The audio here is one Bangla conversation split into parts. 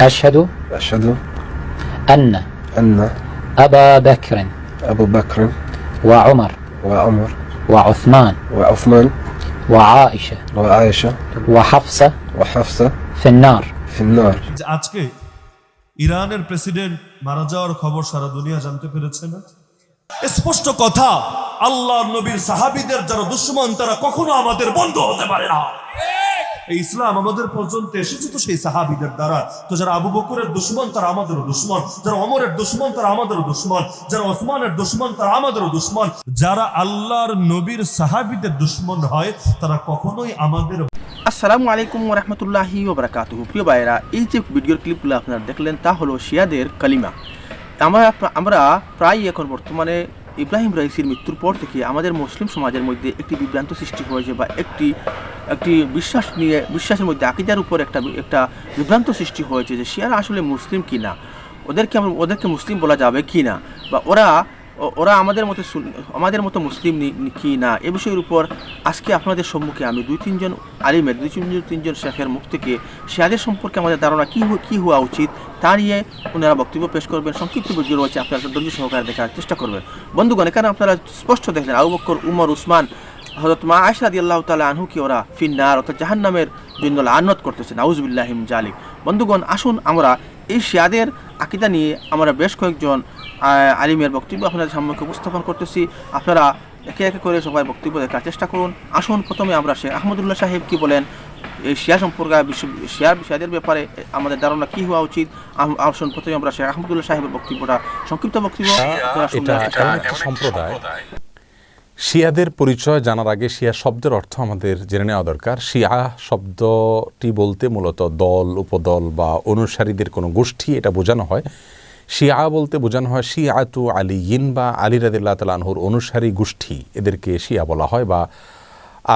أشهد أشهد أن أن أبا بكر أبو بكر وعمر وعمر وعثمان وعثمان وعائشة وعائشة وحفصة وحفصة في النار في النار যে আজকে ইরানের প্রেসিডেন্ট মারা যাওয়ার খবর সারা দুনিয়া জানতে পেরেছে না স্পষ্ট কথা আল্লাহ নবীর সাহাবিদের যারা দুশ্মন তারা কখনো আমাদের বন্ধু হতে পারে না এই ইসলাম আমাদের পর্যন্ত এসেছে তো সেই সাহাবিদের দ্বারা। তো যারা আবু বকরের দুশ্মন, তারা আমাদেরও দুশ্মন। যারা অমরের দুশ্মন, তারা আমাদেরও দুশ্মন। যারা ওসমানের দুশ্মন, তারা আমাদেরও দুশ্মন। যারা আল্লাহর নবীর সাহাবিদের দুশ্মন হয়, তারা কখনোই আমাদের আসসালামু আলাইকুম রহমতুল্লাহি ওবরাকাতুহু প্রিয় ভাইয়েরা, এই যে ভিডিওর ক্লিপগুলো আপনারা দেখলেন, তা হলো শিয়াদের কালিমা। আমরা আমরা প্রায় এখন বর্তমানে ইব্রাহিম রাইসির মৃত্যুর পর থেকে আমাদের মুসলিম সমাজের মধ্যে একটি বিভ্রান্ত সৃষ্টি হয়েছে বা একটি একটি বিশ্বাস নিয়ে, বিশ্বাসের মধ্যে, আকিদার উপর একটা একটা বিভ্রান্ত সৃষ্টি হয়েছে যে শিয়ারা আসলে মুসলিম কি না ওদেরকে আমরা, ওদেরকে মুসলিম বলা যাবে কি না বা ওরা ওরা আমাদের মতো আমাদের মতো মুসলিম কি না এ বিষয়ের উপর আজকে আপনাদের সম্মুখে আমি দুই, তিনজন আলিমের, দুই, তিনজন তিনজন শেখের মুখ থেকে শেয়াদের সম্পর্কে আমাদের ধারণা কী কী হওয়া উচিত তা নিয়ে ওনারা বক্তব্য পেশ করবেন। সংক্ষিপ্ত ভিডিও রয়েছে, আপনারা ধৈর্য সহকারে দেখার চেষ্টা করবেন। বন্ধুগণ, এখানে আপনারা স্পষ্ট দেখলেন, আবু বক্কর, উমর, উসমান হজরত মা আয়সা আল্লাহ তালা আনহুকে ওরা ফিন্নার অর্থাৎ জাহান্নামের জন্য আন্নত করতেছে নাউজবিল্লাহিম জালিম বন্ধুগণ আসুন আমরা এই শিয়াদের আকিদা নিয়ে আমরা বেশ কয়েকজন আলিমের বক্তব্য আপনাদের সম্মুখে উপস্থাপন করতেছি। আপনারা একে একে করে সবাই বক্তব্য দেখার চেষ্টা করুন। আসুন প্রথমে আমরা শেখ আহমদুল্লাহ সাহেব কি বলেন এই শিয়া সম্পর্কে বিশ্ব- শিয়ার শিয়াদের ব্যাপারে আমাদের ধারণা কি হওয়া উচিত? আসুন প্রথমে আমরা শেখ আহমদুল্লাহ সাহেবের বক্তব্যটা সংক্ষিপ্ত বক্তব্য সম্প্রদায় শিয়াদের পরিচয় জানার আগে শিয়া শব্দের অর্থ আমাদের জেনে নেওয়া দরকার। শিয়া শব্দটি বলতে মূলত দল, উপদল বা অনুসারীদের কোনো গোষ্ঠী, এটা বোঝানো হয়। শিয়া বলতে বোঝানো হয় শিয়াতু আলী ইন বা আলী রাদিল্লাহ তালাহুর অনুসারী গোষ্ঠী। এদেরকে শিয়া বলা হয় বা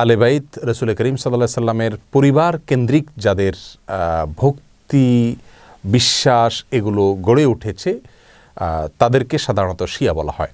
আলেবাইত রসুল করিম সাল্লাহ সাল্লামের পরিবার কেন্দ্রিক যাদের ভক্তি, বিশ্বাস এগুলো গড়ে উঠেছে তাদেরকে সাধারণত শিয়া বলা হয়।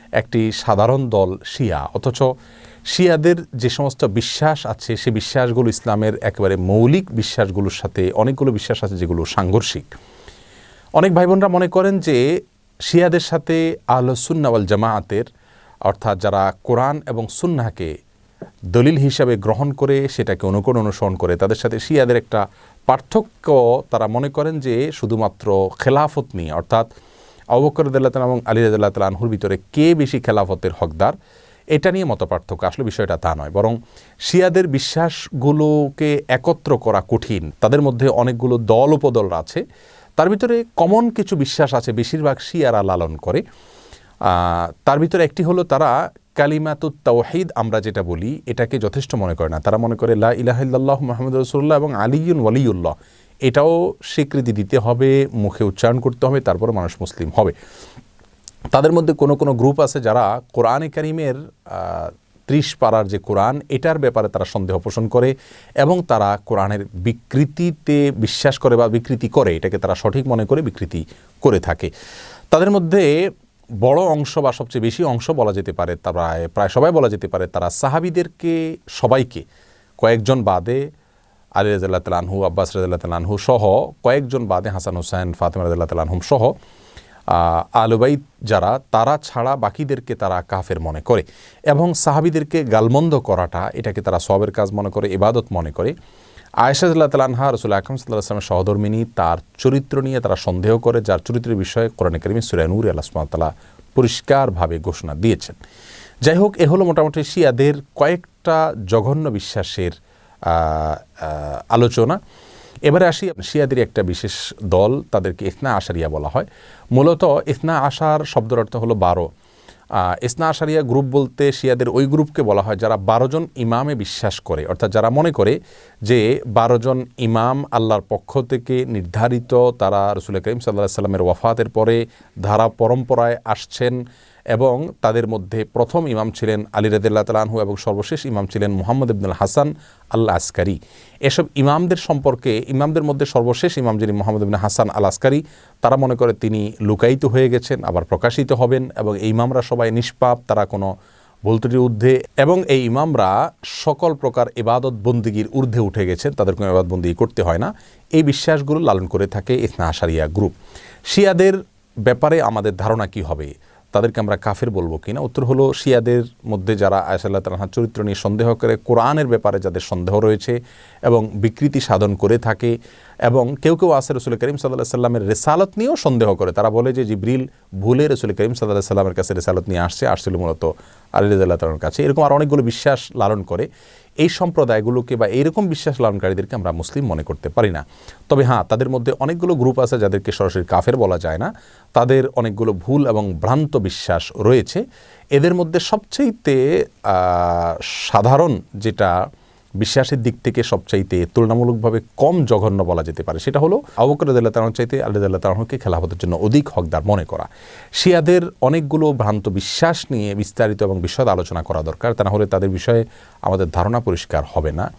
একটি সাধারণ দল শিয়া। অথচ শিয়াদের যে সমস্ত বিশ্বাস আছে, সে বিশ্বাসগুলো ইসলামের একেবারে মৌলিক বিশ্বাসগুলোর সাথে অনেকগুলো বিশ্বাস আছে যেগুলো সাংঘর্ষিক। অনেক ভাই বোনরা মনে করেন যে শিয়াদের সাথে আল সুন্নাওয়াল জামায়াতের অর্থাৎ যারা কোরআন এবং সুন্নাহকে দলিল হিসাবে গ্রহণ করে, সেটাকে অনুকরণ অনুসরণ করে, তাদের সাথে শিয়াদের একটা পার্থক্য তারা মনে করেন যে শুধুমাত্র খেলাফত নিয়ে। অর্থাৎ অবকর রদুল্লাহ এবং আলী রাদিল্লাহ তাল আনহুর ভিতরে কে বেশি খেলাফতের হকদার, এটা নিয়ে মত পার্থক্য আসলে বিষয়টা তা নয়, বরং শিয়াদের বিশ্বাসগুলোকে একত্র করা কঠিন। তাদের মধ্যে অনেকগুলো দল উপদল আছে, তার ভিতরে কমন কিছু বিশ্বাস আছে, বেশিরভাগ শিয়ারা লালন করে। তার ভিতরে একটি হলো তারা কালিমাতুত তাওহিদ, আমরা যেটা বলি, এটাকে যথেষ্ট মনে করে না। তারা মনে করে লা ইলাহিল্লাহ মোহাম্মদ রসুল্লাহ এবং আলিউন ওয়ালিউল্লাহ। এটাও স্বীকৃতি দিতে হবে, মুখে উচ্চারণ করতে হবে তারপরে মানুষ মুসলিম হবে। তাদের মধ্যে কোনো কোনো গ্রুপ আছে যারা কোরআনে কারিমের ত্রিশ পাড়ার যে কোরআন, এটার ব্যাপারে তারা সন্দেহ পোষণ করে এবং তারা কোরআনের বিকৃতিতে বিশ্বাস করে বা বিকৃতি করে, এটাকে তারা সঠিক মনে করে বিকৃতি করে থাকে। তাদের মধ্যে বড় অংশ বা সবচেয়ে বেশি অংশ বলা যেতে পারে, তারা প্রায় সবাই বলা যেতে পারে, তারা সাহাবিদেরকে, সবাইকে কয়েকজন বাদে আলী রাজাল্লাহ তালানহু আব্বাস রাজাল্লাহ তালানহু সহ কয়েকজন বাদে হাসান হুসাইন ফাতেমা রাজাল্লাহ তালানহুম সহ আহ, আলুবাইদ যারা তারা ছাড়া বাকিদেরকে তারা কাফের মনে করে এবং সাহাবিদেরকে গালমন্দ করাটা এটাকে তারা সবের কাজ মনে করে ইবাদত মনে করে। আয়সাজুল্লাহ তালানহা রসুল আকরম সাল্লাহ আসলামের সহধর্মিনী তার চরিত্র নিয়ে তারা সন্দেহ করে যার চরিত্রের বিষয়ে কোরআন করিমি সুরানুর আল্লাহ সুমাতালা পরিষ্কারভাবে ঘোষণা দিয়েছেন। যাই হোক এ হলো মোটামুটি শিয়াদের কয়েকটা জঘন্য বিশ্বাসের আলোচনা। এবারে আসি শিয়াদের একটা বিশেষ দল, তাদেরকে ইসনা আশারিয়া বলা হয়। মূলত ইসনা আশার শব্দের অর্থ হলো বারো। ইসনা আশারিয়া গ্রুপ বলতে শিয়াদের ওই গ্রুপকে বলা হয় যারা বারো জন ইমামে বিশ্বাস করে। অর্থাৎ যারা মনে করে যে বারো জন ইমাম আল্লাহর পক্ষ থেকে নির্ধারিত, তারা রসুল করিম সাল্লাহ সাল্লামের ওয়াফাতের পরে ধারা পরম্পরায় আসছেন এবং তাদের মধ্যে প্রথম ইমাম ছিলেন আলী রদুল্লাহ তালাহু এবং সর্বশেষ ইমাম ছিলেন মোহাম্মদ ইবনুল হাসান আল্লাহ আসকারি এসব ইমামদের সম্পর্কে, ইমামদের মধ্যে সর্বশেষ ইমাম যিনি মোহাম্মদ ইবনে হাসান আল আসকারি তারা মনে করে তিনি লুকায়িত হয়ে গেছেন, আবার প্রকাশিত হবেন এবং এই ইমামরা সবাই নিষ্পাপ, তারা কোনো ভুলত্রুটির ঊর্ধ্বে এবং এই ইমামরা সকল প্রকার ইবাদত বন্দিগির ঊর্ধ্বে উঠে গেছেন, তাদের কোনো ইবাদত বন্দি করতে হয় না। এই বিশ্বাসগুলো লালন করে থাকে ইসনা আশারিয়া গ্রুপ। শিয়াদের ব্যাপারে আমাদের ধারণা কি হবে? তাদেরকে আমরা কাফের বলব কিনা? উত্তর হলো, শিয়াদের মধ্যে যারা আয়সাল্লাহ তালাহার চরিত্র নিয়ে সন্দেহ করে, কোরআনের ব্যাপারে যাদের সন্দেহ রয়েছে এবং বিকৃতি সাধন করে থাকে এবং কেউ কেউ আসে রসুল করিম সাল্লাহ সাল্লামের রেসালত নিয়েও সন্দেহ করে। তারা বলে যে জিব্রিল ভুলে রসুল করিম সাল্লাহ সাল্লামের কাছে রেসালত নিয়ে আসছে, আসছিল মূলত আলী রাজাল্লাহ তালার কাছে। এরকম আর অনেকগুলো বিশ্বাস লালন করে। এই সম্প্রদায়গুলোকে বা এইরকম বিশ্বাস লালনকারীদেরকে আমরা মুসলিম মনে করতে পারি না। তবে হ্যাঁ তাদের মধ্যে অনেকগুলো গ্রুপ আছে যাদেরকে সরাসরি কাফের বলা যায় না। তাদের অনেকগুলো ভুল এবং ভ্রান্ত বিশ্বাস রয়েছে। এদের মধ্যে সবচেয়েতে সাধারণ যেটা বিশ্বাসের দিক থেকে সবচাইতে তুলনামূলকভাবে কম জঘন্য বলা যেতে পারে, সেটা হলো আবুকর রাদিয়াল্লাহু তাআলা চাইতে আলী রাদিয়াল্লাহু তাআলাকে খেলাফতের জন্য অধিক হকদার মনে করা। শিয়াদের অনেকগুলো ভ্রান্ত বিশ্বাস নিয়ে বিস্তারিত এবং বিশদ আলোচনা করা দরকার। তা না হলে তাদের বিষয়ে আমাদের ধারণা পরিষ্কার হবে না।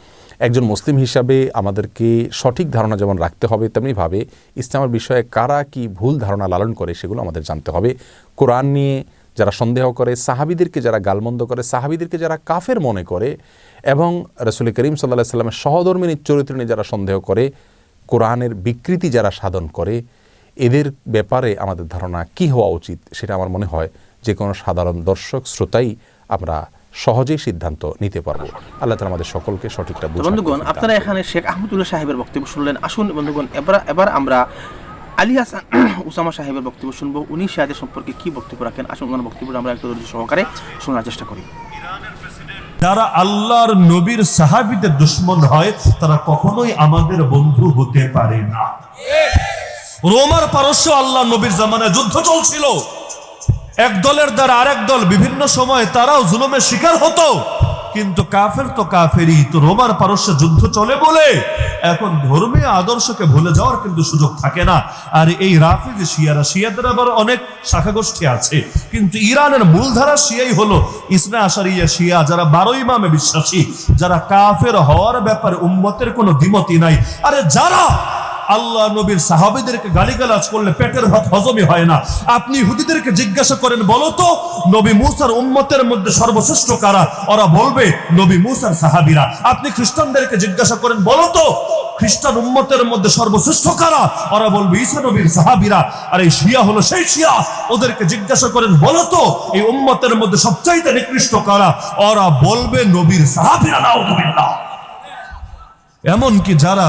একজন মুসলিম হিসাবে আমাদেরকে সঠিক ধারণা যেমন রাখতে হবে, তেমনিভাবে ইসলামের বিষয়ে কারা কি ভুল ধারণা লালন করে সেগুলো আমাদের জানতে হবে। কোরআন নিয়ে যারা সন্দেহ করে, সাহাবিদেরকে যারা গালমন্দ করে, সাহাবিদেরকে যারা কাফের মনে করে এবং রসুল করিম সাল্লাহ সাল্লামের সহধর্মিনীর চরিত্র নিয়ে যারা সন্দেহ করে কোরআনের বিকৃতি যারা সাধন করে এদের ব্যাপারে আমাদের ধারণা কি হওয়া উচিত সেটা আমার মনে হয় যে কোনো সাধারণ দর্শক শ্রোতাই আমরা সহজেই সিদ্ধান্ত নিতে পারব। আল্লাহ তালা আমাদের সকলকে সঠিকটা বন্ধুগণ আপনারা এখানে শেখ আহমদুল্লাহ সাহেবের বক্তব্য শুনলেন। আসুন বন্ধুগণ এবার এবার আমরা আলী হাসান উসামা সাহেবের বক্তব্য শুনব। উনি শাহাদের সম্পর্কে কি বক্তব্য রাখেন? আসুন ওনার বক্তব্যটা আমরা একটু সহকারে শোনার চেষ্টা করি। যারা আল্লাহর নবীর সাহাবিদের দুশ্মন হয়, তারা কখনোই আমাদের বন্ধু হতে পারে না। রোমার পারস্য আল্লাহ নবীর জামানায় যুদ্ধ চলছিল। এক দলের দ্বারা আরেক দল বিভিন্ন সময় তারাও জুলুমের শিকার হতো। কিন্তু কাফের তো কাফেরই। তো রোমার পারস্য যুদ্ধ চলে বলে এখন ধর্মীয় আদর্শকে ভুলে যাওয়ার কিন্তু সুযোগ থাকে না। আর এই রাফিজ শিয়ারা, শিয়াদের আবার অনেক শাখা গোষ্ঠী আছে। কিন্তু ইরানের মূলধারা শিয়াই হলো ইসনা আশারিয়া শিয়া, যারা বারো ইমামে বিশ্বাসী, যারা কাফের হওয়ার ব্যাপারে উম্মতের কোনো দ্বিমতি নাই। আরে যারা আল্লাহ নবীর সাহাবিদেরকে গালিগালাজ করলে পেটের ভাত হজমই হয় না। আপনি হুদিদেরকে জিজ্ঞাসা করেন, বলো তো, নবী মুসার উম্মতের মধ্যে সর্বশ্রেষ্ঠ কারা? ওরা বলবে, নবী মুসার সাহাবিরা। আপনি খ্রিস্টানদেরকে জিজ্ঞাসা করেন, বলো তো, খ্রিস্টান উম্মতের মধ্যে সর্বশ্রেষ্ঠ কারা? ওরা বলবে, ঈসা নবীর সাহাবিরা। আর এই শিয়া হলো সেই শিয়া। ওদেরকে জিজ্ঞাসা করেন, বলো তো, এই উম্মতের মধ্যে সবচাইতে নিকৃষ্ট কারা? ওরা বলবে, নবীর সাহাবিরা, নাউজুবিল্লাহ। এমনকি যারা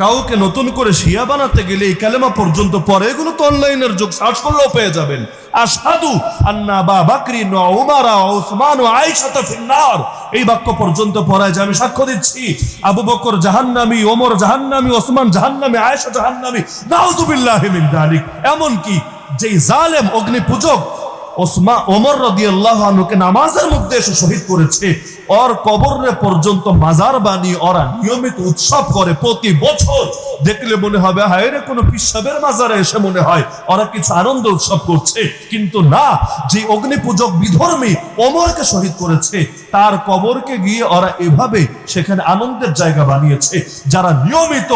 কাউকে নতুন করে শিয়া বানাতে গেলে এই কালেমা পর্যন্ত পরে এগুলো তো অনলাইনের যুগ, সার্চ করলেও পেয়ে যাবেন। আশহাদু আন্না বা বাকরি ও এই বাক্য পর্যন্ত পড়ায় যে আমি সাক্ষ্য দিচ্ছি, আবু বকর জাহান্নামী, ওমর জাহান্নামী, ওসমান জাহান্নামী, আয়েশা জাহান্নামী, নাউযুবিল্লাহি মিন যালিক। এমন কি যেই জালেম অগ্নি পূজক ওসমা ওমর রদিয়াল্লাহ আনুকে নামাজের মধ্যে এসে শহীদ করেছে। ওর কবরে পর্যন্ত মাজার বানিয়ে ওরা নিয়মিত উৎসব করে প্রতি বছর। দেখলে মনে হবে হায়রে কোনো পিসাবের মাজারে এসে মনে হয় ওরা কিছু আনন্দ উৎসব করছে। কিন্তু না, যে অগ্নি বিধর্মী ওমরকে শহীদ করেছে তার কবরকে গিয়ে ওরা এভাবে সেখানে আনন্দের জায়গা বানিয়েছে। যারা নিয়মিত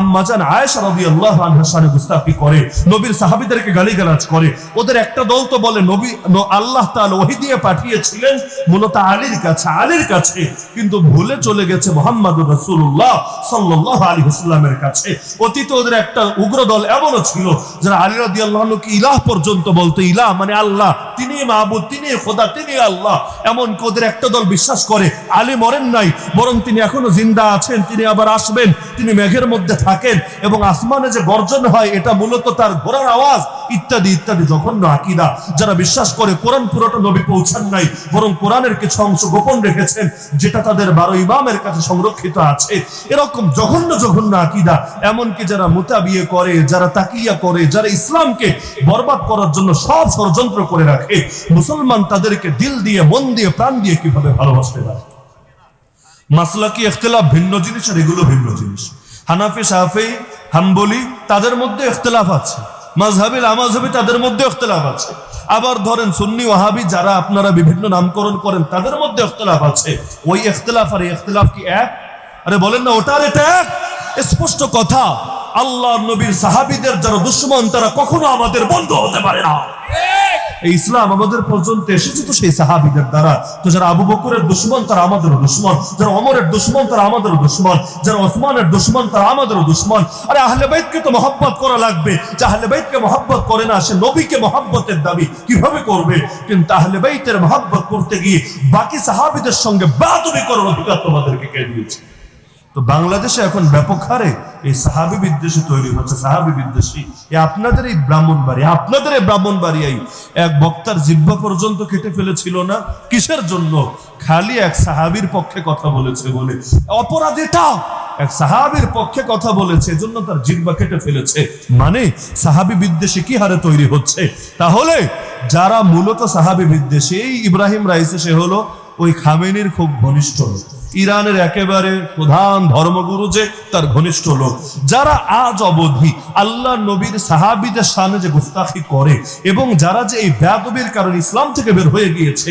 আম্মাজান আয়েশা রাদিয়াল্লাহু আনহার সাথে গুস্তাফি করে, নবীর সাহাবীদেরকে গালিগালাজ করে, ওদের একটা দল তো বলে নবী আল্লাহ তাআলা ওহী দিয়ে পাঠিয়েছিলেন মূলত আলীর কাছে আলীর কাছে। কিন্তু ভুলে চলে গেছে মোহাম্মদুর রাসূলুল্লাহ সাল্লাল্লাহু আলাইহি ওয়াসাল্লামের কাছে। অতীতে ওদের একটা উগ্র দল এমনও ছিল, যারা আলী রাদিয়াল্লাহু আনহুকে ইলাহ পর্যন্ত বলতো, ইলাহ মানে আল্লাহ তিনি মাহবুদ তিনি খোদা তিনি আল্লাহ। এমনকি ওদের একটা বিশ্বাস করে, আলী মরেন নাই, বরং তিনি এখনও জিন্দা আছেন, তিনি আবার আসবেন, তিনি মেঘের মধ্যে থাকেন, এবং আসমানে যে গর্জন হয়, এটা মূলত তার ঘোড়ার আওয়াজ, ইত্যাদি ইত্যাদি, জঘন্য আকিদা। যারা বিশ্বাস করে, কোরআন পুরোটা নবী পৌঁছান নাই, বরং কোরআনের কিছু অংশ গোপন রেখেছেন, যেটা তাদের বারো ইমামের কাছে সংরক্ষিত আছে। এরকম জঘন্য জঘন্য আকিদা, এমনকি যারা মোতাবিয়ে করে, যারা তাকিয়া করে, যারা ইসলামকে বরবাদ করার জন্য সব ষড়যন্ত্র করে রাখে, মুসলমান তাদেরকে দিল দিয়ে, মন দিয়ে, প্রাণ দিয়ে কীভাবে ভালোবাসতে পারে। মাসলাকি, ইখতলাফ ভিন্ন জিনিস আর এগুলো ভিন্ন জিনিস। হানাফি সাহাফি হাম্বলি তাদের মধ্যে ইখতলাফ আছে। মাঝহাবিল আমাজহাবি তাদের মধ্যে ইখতলাফ আছে। আবার ধরেন সুন্নি, ওয়াহাবি যারা আপনারা বিভিন্ন নামকরণ করেন, তাদের মধ্যে ইখতলাফ আছে। ওই ইখতলাফ আর এই ইখতলাফ কি এক? আরে বলেন না ওটার এটা এক? স্পষ্ট কথা, আল্লাহ নবীর সাহাবিদের যারা দুশ্মন, তারা কখনো আমাদের বন্ধু হতে পারে না। এই ইসলাম আমাদের পর্যন্ত এসেছে তো সেই সাহাবিদের দ্বারা। তো যারা আবু বকরের দুশ্মন, তারা আমাদেরও দুশ্মন। যারা অমরের দুশ্মন, তারা আমাদেরও দুশ্মন। যারা ওসমানের দুশ্মন, তারা আমাদেরও দুশ্মন। আরে আহলে বাইতকে তো মহব্বত করা লাগবে। যে আহলে বাইতকে মহব্বত করে না, সে নবীকে মহব্বতের দাবি কীভাবে করবে? কিন্তু আহলে বাইতের মহব্বত করতে গিয়ে বাকি সাহাবিদের সঙ্গে বাদবি করার অধিকার তোমাদেরকে কে দিয়েছে? তো বাংলাদেশে এখন ব্যাপক হারে এই সাহাবি বিদ্বেষী তৈরি হচ্ছে, সাহাবি বিদ্বেষী। এ আপনাদের এই ব্রাহ্মণ বাড়ি আপনাদের এই ব্রাহ্মণ বাড়িয়াই এক বক্তার জিব্বা পর্যন্ত কেটে ফেলেছিল না? কিসের জন্য? খালি এক সাহাবির পক্ষে কথা বলেছে বলে। অপরাধীটা এক সাহাবির পক্ষে কথা বলেছে, এজন্য তার জিব্বা কেটে ফেলেছে। মানে সাহাবি বিদ্বেষী কি হারে তৈরি হচ্ছে? তাহলে যারা মূলত সাহাবি বিদ্বেষী, এই ইব্রাহিম রাইসে সে হলো ওই খামেনির খুব ঘনিষ্ঠ ইরানের একেবারে প্রধান ধর্মগুরু যে, তার ঘনিষ্ঠ লোক। যারা আজ অবধি আল্লাহ নবীর সাহাবিদের সামনে যে গুস্তাখি করে এবং যারা যে এই ব্যাদবির কারণে ইসলাম থেকে বের হয়ে গিয়েছে,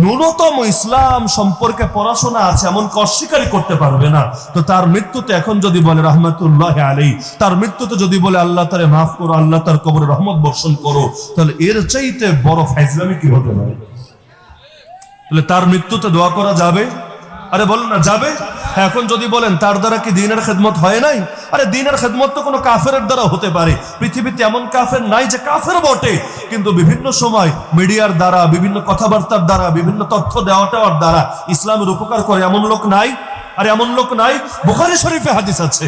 ন্যূনতম ইসলাম সম্পর্কে পড়াশোনা আছে এমন অস্বীকারই করতে পারবে না? তো তার মৃত্যুতে এখন যদি বলে রহমতুল্লাহ আলী তার মৃত্যুতে যদি বলে আল্লাহ তারে মাফ করো, আল্লাহ তার কবরে রহমত বর্ষণ করো, তাহলে এর চাইতে বড় ফাইজলামি কি হতে পারে? তাহলে তার মৃত্যুতে দোয়া করা যাবে? আরে বলেন না যাবে? হ্যাঁ, এখন যদি বলেন তার দ্বারা কি দিনের খেদমত হয় নাই? আরে দিনের খেদমত তো কোনো কাফের দ্বারা হতে পারে। পৃথিবীতে এমন কাফের নাই যে কাফের বটে কিন্তু বিভিন্ন সময় মিডিয়ার দ্বারা বিভিন্ন কথাবার্তার দ্বারা বিভিন্ন তথ্য দেওয়া টেওয়ার দ্বারা ইসলামের উপকার করে এমন লোক নাই। আর এমন লোক নাই, বুখারী শরীফে হাদিস আছে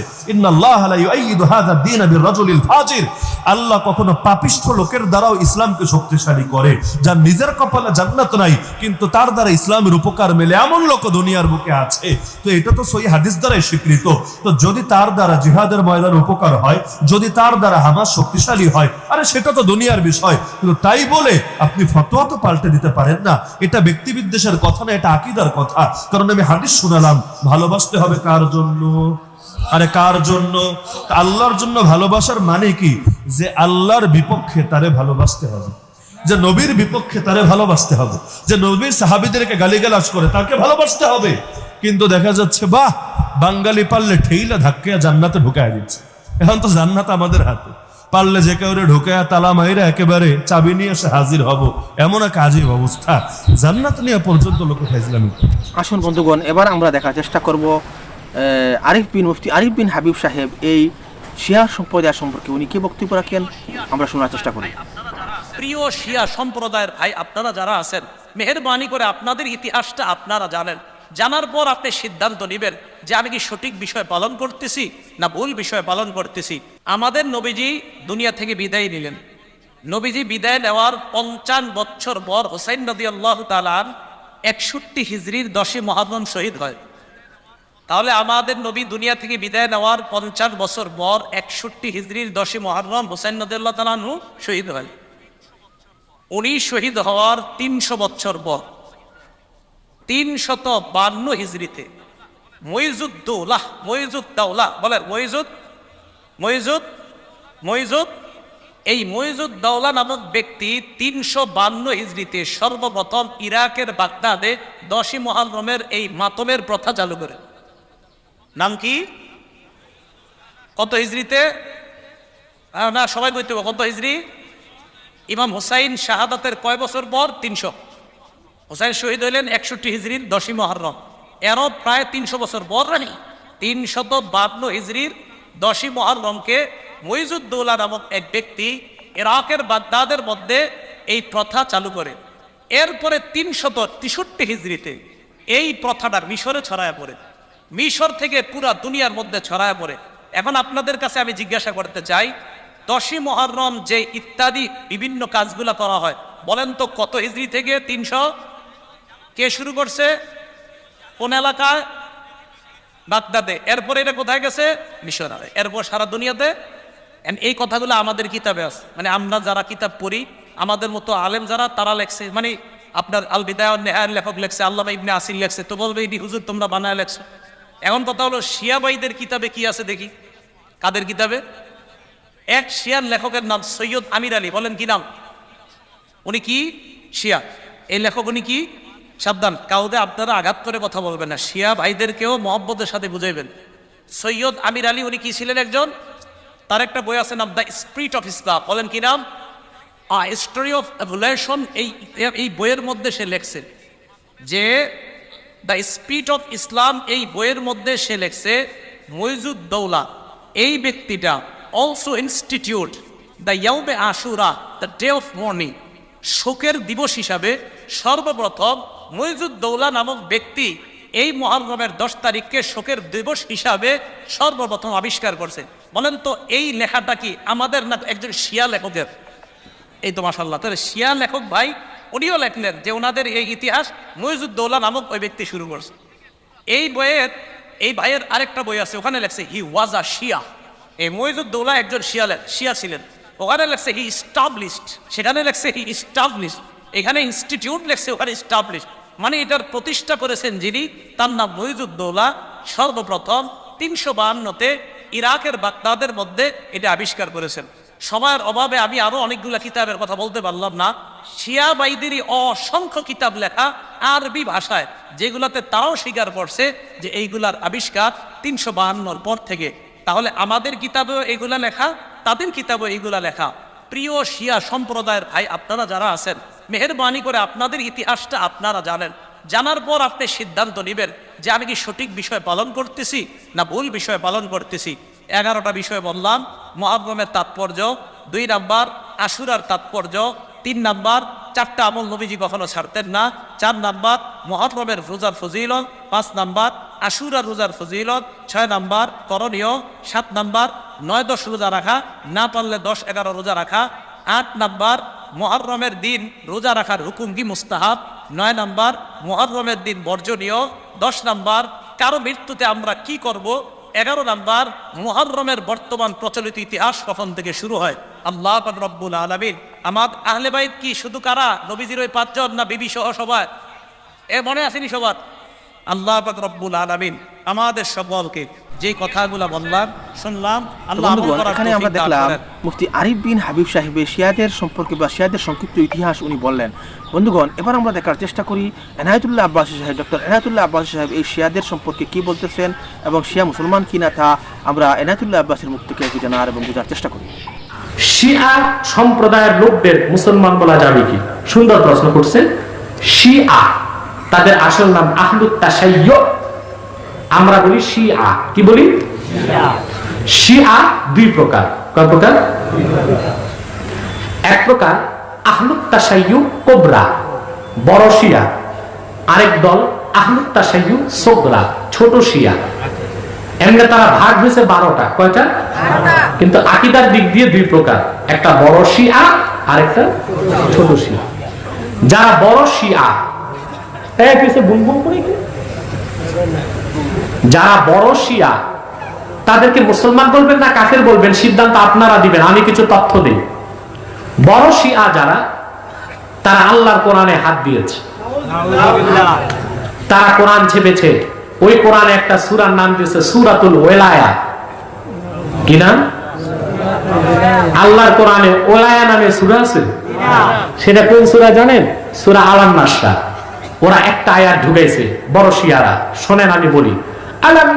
আল্লাহ কখনো পাপিষ্ঠ লোকের দ্বারাও ইসলামকে শক্তিশালী করে, যার নিজের কপালে জান্নাত নাই, কিন্তু তার দ্বারা ইসলামের উপকার মেলে এমন লোক দুনিয়ার বুকে আছে। তো এটা তো সই হাদিস দ্বারাই স্বীকৃত। তো যদি তার দ্বারা জিহাদের ময়দান উপকার হয়, যদি তার দ্বারা হামাস শক্তিশালী হয়, আরে সেটা তো দুনিয়ার বিষয়। কিন্তু তাই বলে আপনি ফতোয়া তো পাল্টে দিতে পারেন না। এটা ব্যক্তি বিদ্বেষের কথা না, এটা আকিদার কথা। কারণ আমি হাদিস শুনালাম ভালোবাসতে হবে কার জন্য? আরে কার জন্য? আল্লাহর জন্য ভালোবাসার মানে কি? যে আল্লাহর বিপক্ষে তারে ভালোবাসতে হবে। যে নবীর বিপক্ষে তারে ভালোবাসতে হবে। যে নবীর সাহাবিদেরকে গালিগালাজ করে তাকে ভালোবাসতে হবে। কিন্তু দেখা যাচ্ছে, বাহ, বাঙালি পারলে ঠেইলা ধাক্কে জান্নাতে ঢুকায় দিচ্ছে এখন তো জান্নাত আমাদের হাতে। পারলে যে কেউ ঢুকায় তালা মাইরা একেবারে চাবি নিয়ে এসে হাজির হব। এমন এক আজীব অবস্থা। জান্নাত নিয়ে পর্যন্ত লোক করে। আসুন বন্ধুগণ এবার আমরা দেখার চেষ্টা করব আরিফ বিন মুফতি আরিফ বিন হাবিব সাহেব এই শিয়া সম্প্রদায় সম্পর্কে। উনি কি বক্তব্য রাখেন? আমরা শোনার চেষ্টা করি। প্রিয় শিয়া সম্প্রদায়ের ভাই আপনারা যারা আছেন মেহরবানি করে আপনাদের ইতিহাসটা আপনারা জানেন। জানার পর আপনি সিদ্ধান্ত নেবেন যে আমি কি সঠিক বিষয় পালন করতেছি না ভুল বিষয় পালন করতেছি। আমাদের নবীজি দুনিয়া থেকে বিদায় নিলেন। নবীজি বিদায় নেওয়ার পঞ্চান্ন বছর পর হোসাইন নদী আল্লাহ তালার একষট্টি হিজড়ির দশে মহারম শহীদ হয়। তাহলে আমাদের নবী দুনিয়া থেকে বিদায় নেওয়ার পঞ্চাশ বছর পর একষট্টি হিজড়ির দশে মহারম হোসাইন নদুল্লাহ শহীদ হয়। উনি শহীদ হওয়ার তিনশো বছর পর তিনশত বান্ন হিজড়িতে মইজুদ্দৌলাহ মইজুদ্দৌলা বলে মইজুদ মইজুদ মইজুদ এই মইজুদ্দৌলা নামক ব্যক্তি তিনশো বান্ন হিজড়িতে সর্বপ্রথম ইরাকের বাগদাদে দশই মহারমের এই মাতমের প্রথা চালু করে। নাম কি? কত হিজড়িতে? না, সবাই বলতে কত হিজড়ি? ইমাম হোসাইন শাহাদাতের কয় বছর পর? তিনশো। হোসাইন শহীদ হইলেন একষট্টি হিজড়ির দশই মহরম। এরও প্রায় তিনশো বছর পর রানি তিনশত বান্ন হিজড়ির দশই মহরমকে মইজুদ্দৌলা নামক এক ব্যক্তি ইরাকের বাগদাদের মধ্যে এই প্রথা চালু করে। এরপরে তিনশত তেষট্টি হিজড়িতে এই প্রথাটা মিশরে ছড়ায় পড়ে। মিশর থেকে পুরা দুনিয়ার মধ্যে ছড়ায় পড়ে। এখন আপনাদের কাছে আমি জিজ্ঞাসা করতে চাই, দশই মহরম যে ইত্যাদি বিভিন্ন কাজগুলো করা হয়, বলেন তো কত হিজড়ি থেকে তিনশো কে শুরু করছে? কোন এলাকায়? বাগদাদে। এরপরে এটা কোথায় গেছে? মিশনারে। এরপর সারা দুনিয়াতে এই কথাগুলো আমাদের কিতাবে আছে। মানে আমরা যারা কিতাব পড়ি, আমাদের মতো আলেম যারা, তারা লেখছে মানে আপনার আল বিদায় লেখক লেখছে আল্লাহ ইবনে আসিল লেখছে, তো বলবে ইডি হুজুর, তোমরা বানায় লেখছো। এখন কথা হলো শিয়াবাইদের কিতাবে কি আছে দেখি? কাদের কিতাবে? এক শিয়ার লেখকের নাম সৈয়দ আমির আলী। বলেন কি নাম? উনি কি? শিয়া। এই লেখক উনি কি? সাবধান কাউদে আপনারা আঘাত করে কথা বলবেন না। শিয়া ভাইদেরকেও মহব্বতের সাথে বুঝাইবেন। সৈয়দ আমির আলী, উনি কি ছিলেন একজন? তার একটা বই আছে নাম দ্য স্পিরিট অফ ইসলাম। বলেন কি নাম? আ, স্টোরি অফ এভুলেশন এই এই বইয়ের মধ্যে সে লেখছে যে, দ্য স্পিরিট অফ ইসলাম, এই বইয়ের মধ্যে সে লেখছে, মইজুদ্দৌলা, এই ব্যক্তিটা অলসো ইনস্টিটিউট দ্য ইয়ৌবে আশুরা, দ্য ডে অফ মর্নিং, শোকের দিবস হিসাবে সর্বপ্রথম মইজুদ্দৌলা নামক ব্যক্তি এই মহরমের দশ তারিখকে শোকের দিবস হিসাবে সর্বপ্রথম আবিষ্কার করছে। বলেন তো, এই লেখাটা কি আমাদের না একজন শিয়া লেখকের? এই তো মাসাল্লাহ তাহলে শিয়া লেখক ভাই, উনিও লেখলেন যে ওনাদের এই ইতিহাস মহিজুদ্দৌলা নামক ওই ব্যক্তি শুরু করছে। এই বইয়ের, এই ভাইয়ের আরেকটা বই আছে, ওখানে লেখছে হি ওয়াজ আ শিয়া এই মহিজুদ্দৌলা একজন শিয়া শিয়া ছিলেন। ওখানে লেখছে হি স্টাবলিশড সেখানে লেখছে হি স্টাবলিশড এখানে ইনস্টিটিউট লেখছে, ওখানে স্টাবলিশড মানে এটার প্রতিষ্ঠা করেছেন যিনি, তার নাম মহিজুদ্দৌলা সর্বপ্রথম তিনশো বাহান্নতে ইরাকের বাগদাদের মধ্যে এটা আবিষ্কার করেছেন। সময়ের অভাবে আমি আরও অনেকগুলা কিতাবের কথা বলতে পারলাম না। শিয়া বাইদেরই অসংখ্য কিতাব লেখা আরবি ভাষায়, যেগুলাতে তারাও স্বীকার করছে যে এইগুলার আবিষ্কার তিনশো বাহান্নর পর থেকে। তাহলে আমাদের কিতাবেও এগুলা লেখা, তাদের কিতাবেও এইগুলা লেখা। প্রিয় শিয়া সম্প্রদায়ের ভাই, আপনারা যারা আছেন মেহরবানি করে আপনাদের ইতিহাসটা আপনারা জানেন। জানার পর আপনি সিদ্ধান্ত নেবেন যে আমি কি সঠিক বিষয় পালন করতেছি না ভুল বিষয় পালন করতেছি। এগারোটা বিষয় বললাম মহাব্রমের তাৎপর্য, দুই নাম্বার, আশুরার তাৎপর্য, তিন নাম্বার, চারটা আমল নবীজি কখনো ছাড়তেন না, চার নাম্বার মহাব্রমের রোজার ফজিলত, পাঁচ নাম্বার, আশুরার রোজার ফজিলত, ছয় নাম্বার, করণীয়, সাত নাম্বার, নয় দশ রোজা রাখা, না পারলে দশ এগারো রোজা রাখা, আট নাম্বার মহরমের দিন রোজা রাখার হুকুম কি মুস্তাহাব? নয় নাম্বার মহরমের দিন বর্জনীয়। দশ নাম্বার, কারও মৃত্যুতে আমরা কি করব? এগারো নাম্বার, মুহররমের বর্তমান প্রচলিত ইতিহাস কখন থেকে শুরু হয়? আল্লাহ রব্বুল আলমিন। আমার আহলে বাইত কি শুধু কারা? নবীজির ওই পাঁচজন না বিবি সহ সবাই? এ মনে আসেনি সবার? আল্লাহ রব্বুল আলমিন আমাদের সকলকে যে কথাগুলো বললাম শুনলাম আল্লাহ আমল করার এখানে আমরা দেখলাম মুফতি আরিফ বিন হাবিব সাহেবের শিয়াদের সম্পর্কে বা শিয়াদের সংক্ষিপ্ত ইতিহাস উনি বললেন। বন্ধুগণ এবার আমরা দেখার চেষ্টা করি এনায়তুল্লাহ আব্বাসী সাহেব ডক্টর এনায়তুল্লাহ আব্বাসী সাহেব এই শিয়াদের সম্পর্কে কি বলতেছেন এবং শিয়া মুসলমান কিনা তা আমরা এনায়তুল্লাহ আব্বাসীর মুখ থেকে জানার এবং বোঝার চেষ্টা করি। শিয়া সম্প্রদায়ের লোকদের মুসলমান বলা যাবে কি? সুন্দর প্রশ্ন করছেন শিয়া তাদের আসল নাম আহলুত তাসাইয় আমরা বলি শিয়া। কি বলি? শিয়া দুই প্রকার। কয় প্রকার? এক প্রকার আহলুত তাসাইয়ু কোবরা বড় শিয়া। আরেক দল আহলুত তাসাইয়ু সোগরা ছোট শিয়া। এমনি তারা ভাগ হয়েছে বারোটা। কয়টা? কিন্তু আকিদার দিক দিয়ে দুই প্রকার। একটা বড় শিয়া আর একটা ছোট শিয়া। যারা বড় শিয়া হয়েছে? বুম বুম করে? যারা বড় শিয়া, তাদেরকে মুসলমান বলবেন না কাফের বলবেন, সিদ্ধান্ত আপনারা দিবেন, আমি কিছু তথ্য দিই। বড় শিয়া যারা, তারা আল্লাহর কোরআনে হাত দিয়েছে। তারা কোরআন ছেপেছে। ওই কোরআনে একটা সুরার নাম দিয়েছে, সুরাতুল ওয়েলায়া। কি নাম? আল্লাহর কোরআনে ওলায়া নামে সুরা আছে? সেটা কোন সুরা জানেন? সুরা আলাম নাসরা ওরা একটা আয়াত ঢুকাইছে, বড় শিয়ারা। শোনেন, আমি বলি। আলাম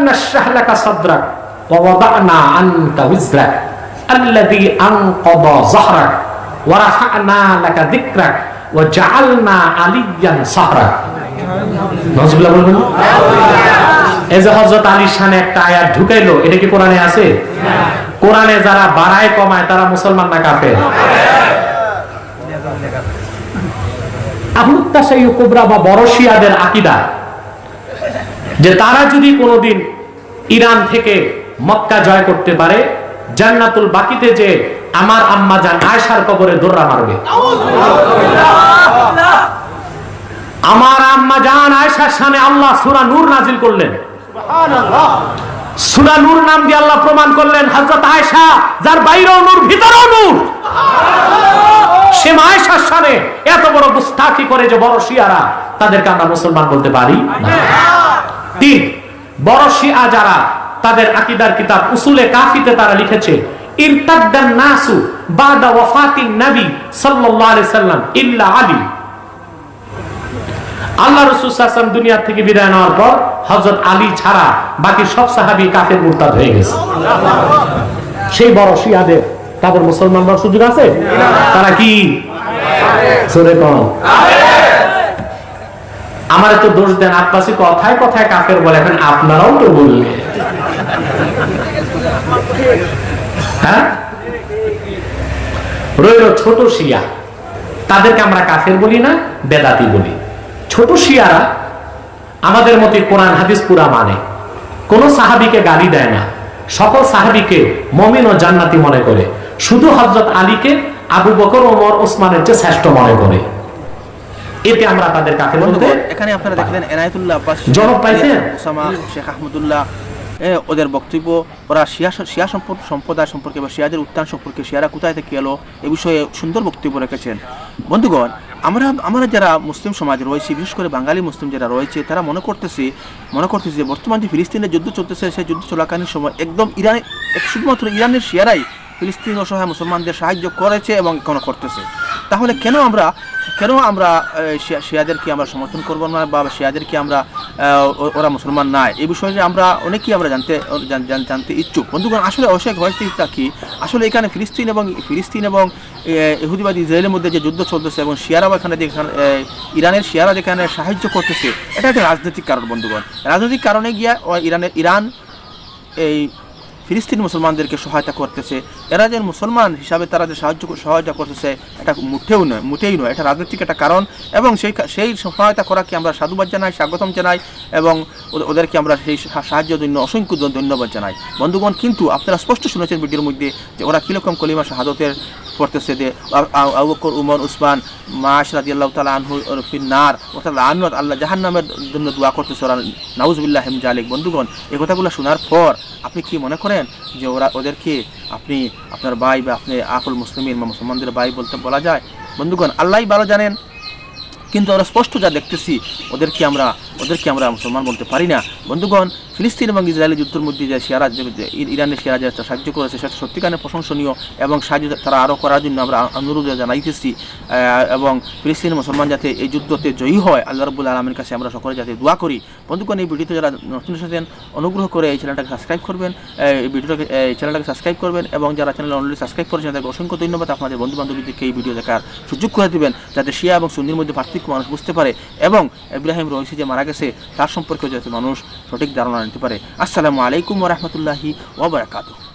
ঢুকাইলো, এটা কি কোরআনে আছে? কোরআনে যারা বাড়ায় কমায়, তারা মুসলমান না কাফের। আহলুত তাসাইয়্যু কুবরা বা বড় শিয়াদের আকীদা। যে তারা যদি কোনোদিন ইরান থেকে মক্কা জয় করতে পারে, জান্নাতুল বাকিতে যে আমার আম্মা জান আয়সার কবরে দোররা মারবে। আমার আম্মা জান আয়সার সামনে আল্লাহ সূরা নূর নাজিল করলেন। সূরা নূর নাম দিয়ে আল্লাহ প্রমাণ করলেন, হযরত আয়েশা, যার বাইরেও নূর, ভিতরেও নূর। সে আয়েশা সামনে এত বড় গুস্তাখি করে যে বড় শিয়ারা, তাদেরকে আমরা মুসলমান বলতে পারি না। তিন বড় শিয়া যারা, তাদের আকিদার কিতাব উসুলে কাফিতে তারা লিখেছে নাসু বাদা নবী সাল্লাল্লাহু আলাইহি সাল্লাম ইল্লা আলী। আল্লাহ রসুল সাল্লাম দুনিয়া থেকে বিদায় নেওয়ার পর হযরত আলী ছাড়া বাকি সব সাহাবী কাফের মুরতাদ হয়ে গেছে। সেই বড় শিয়াদের, তাদের মুসলমান হওয়ার সুযোগ আছে? তারা কি? কম। আমার তো দোষ দেন আব্বাসি কথায় কথায় কাফের বলে, এখন আপনারাও তো বললে। হ্যাঁ? রইল ছোট শিয়া। তাদেরকে আমরা কাফের বলি না, বেদাতি বলি। ছোট শিয়ারা আমাদের মতে কোরআন, হাদিস পুরা মানে। কোন সাহাবিকে গালি দেয় না। সকল সাহাবিকে মমিন ও জান্নাতি মনে করে। শুধু হজরত আলীকে আবু বকর, ওমর, ওসমানের চেয়ে শ্রেষ্ঠ মনে করে। এতে আমরা তাদের কাফের বলতে এখানে আপনারা দেখলেন এনায়েতুল্লাহ আব্বাস জনক পাইছেন? ওসামা শেখ আহমদুল্লাহ ওদের বক্তব্য ওরা শিয়া শিয়া সম্পর্ক সম্প্রদায় সম্পর্কে বা শিয়াদের উত্থান সম্পর্কে শিয়ারা কোথায় থেকে এলো এ বিষয়ে সুন্দর বক্তব্য রেখেছেন বন্ধুগণ আমরা আমরা যারা মুসলিম সমাজ রয়েছে বিশেষ করে বাঙালি মুসলিম যারা রয়েছে তারা মনে করতেছি মনে করতেছি যে বর্তমান যে ফিলিস্তিনের যুদ্ধ চলতেছে সেই যুদ্ধ চলাকালীন সময় একদম ইরানে শুধুমাত্র ইরানের শিয়ারাই ফিলিস্তিন অসহায় মুসলমানদের সাহায্য করেছে এবং এখনও করতেছে। তাহলে কেন আমরা কেন আমরা শিয়াদেরকে আমরা সমর্থন করব না বা শিয়াদেরকে আমরা ওরা মুসলমান নাই? এই বিষয়ে আমরা অনেকেই আমরা জানতে জান- জান- জানতে ইচ্ছুক। বন্ধুগণ, আসলে অবশ্যই হয়েছে কি আসলে এখানে ফিলিস্তিন এবং ফিলিস্তিন এবং ইহুদিবাদী ইসরায়েলের মধ্যে যে যুদ্ধ চলতেছে এবং শিয়ারাও এখানে যেখানে ইরানের শিয়ারা যেখানে সাহায্য করতেছে, এটা একটা রাজনৈতিক কারণ বন্ধুগণ। রাজনৈতিক কারণে গিয়া ইরানের, ইরান এই ফিলিস্তিন মুসলমানদেরকে সহায়তা করতেছে। এরা যে মুসলমান হিসাবে তারা যে সাহায্য সহায়তা করতেছে, এটা মুঠেও নয় মুঠেই নয়। এটা রাজনৈতিক একটা কারণ এবং সেই সেই সহায়তা করাকে আমরা সাধুবাদ জানাই, স্বাগতম জানাই এবং ওদেরকে আমরা সেই সাহায্যের জন্য অসংখ্য ধন্যবাদ জানাই। বন্ধুগণ, কিন্তু আপনারা স্পষ্ট শুনেছেন ভিডিওর মধ্যে যে ওরা কীরকম কলিমা শাহাদতের পড়তেছে যে আ- আ- আবু বকর, উমর, উসমান মাস রাজি আল্লাহ তালা আনহু ফিন্নার, অর্থাৎ আনওয়াত আল্লাহ জাহান্নামের জন্য দোয়া করতেছে ওরা। নাউজবিল্লাহ হেম জালিক বন্ধুগণ, এই কথাগুলো শোনার পর আপনি কি মনে করেন যে ওরা ওদেরকে আপনি আপনার ভাই বা আপনি আকুল মুসলিমের বা মুসলমানদের ভাই বলতে বলা যায়? বন্ধুগণ আল্লাহ ভালো জানেন, কিন্তু আমরা স্পষ্ট যা দেখতেছি ওদেরকে আমরা ওদেরকে আমরা মুসলমান বলতে পারি না। বন্ধুগণ, ফিলিস্তিন এবং ইসরায়েলি যুদ্ধের মধ্যে যে শিয়ারা যে- যে ইরানের শিয়ারা যে সাহায্য করেছে, সেটা সত্যিকারের প্রশংসনীয় এবং সাহায্য তারা আরও করার জন্য আমরা অনুরোধ জানাইতেছি। এবং ফিলিস্তিন মুসলমান যাতে এই যুদ্ধতে জয়ী হয়, আল্লাহ রবুল আলমের কাছে আমরা সকলে যাতে দোয়া করি। বন্ধুগণ, এই ভিডিওতে যারা নতুন এসেছেন, অনুগ্রহ করে এই চ্যানেলটাকে সাবস্ক্রাইব করবেন এই ভিডিওটাকে এই চ্যানেলটাকে সাবস্ক্রাইব করবেন এবং যারা চ্যানেল অলরেডি সাবস্ক্রাইব করেছেন, তাদেরকে অসংখ্য ধন্যবাদ। আপনাদের বন্ধু বান্ধবীদেরকে এই ভিডিও দেখার সুযোগ করে দেবেন, যাতে শিয়া এবং সুন্নির মধ্যে পার্থক্য মানুষ বুঝতে পারে। এবং ইব্রাহিম রহিসি যে মারা গেছে তার সম্পর্কে যাতে মানুষ সঠিক ধারণা নিতে পারে। আসসালামু আলাইকুম রহমতুল্লাহি ওবরাকাতুহ